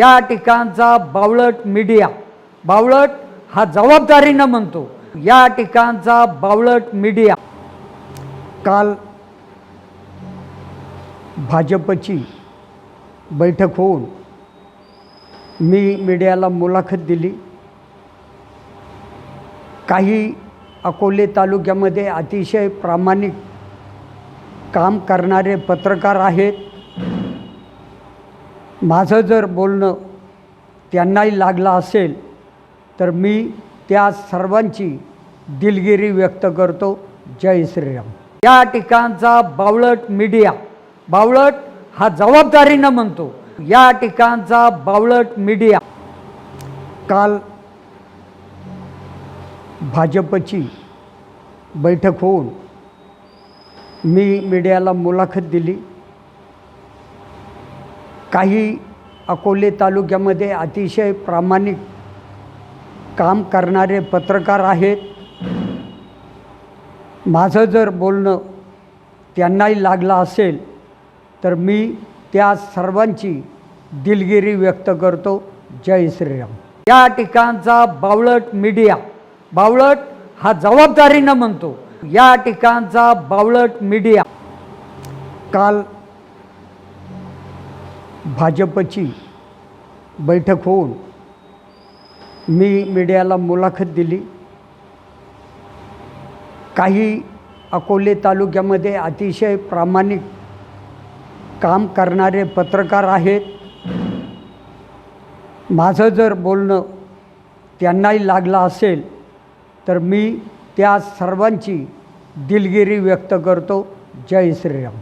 या ठिकाणचा बावळट मीडिया बावळट हा जबाबदारीनं म्हणतो. या ठिकाणचा बावळट मीडिया काल भाजपची बैठक होऊन मी मीडियाला मुलाखत दिली. काही अकोले तालुक्यामध्ये अतिशय प्रामाणिक काम करणारे पत्रकार आहेत. माझं जर बोलणं त्यांनाही लागलं असेल तर मी त्या सर्वांची दिलगिरी व्यक्त करतो. जय श्रीराम. या ठिकाणचा बावळट मीडिया बावळट हा जबाबदारीनं म्हणतो. या ठिकाणचा बावळट मीडिया काल भाजपची बैठक होऊन मी मीडियाला मुलाखत दिली. काही अकोले तालुक्यामध्ये अतिशय प्रामाणिक काम करणारे पत्रकार आहेत. माझं जर बोलणं त्यांनाही लागलं असेल तर मी त्या सर्वांची दिलगिरी व्यक्त करतो. जय श्रीराम. या ठिकाणचा बावळट मीडिया बावळट हा जबाबदारीनं म्हणतो. या ठिकाणचा बावळट मीडिया काल भाजपची बैठक होऊन मी मीडियाला मुलाखत दिली. काही अकोले तालुक्यामध्ये अतिशय प्रामाणिक काम करणारे पत्रकार आहेत. माझं जर बोलणं त्यांनाही लागलं असेल तर मी त्या सर्वांची दिलगिरी व्यक्त करतो. जय श्रीराम.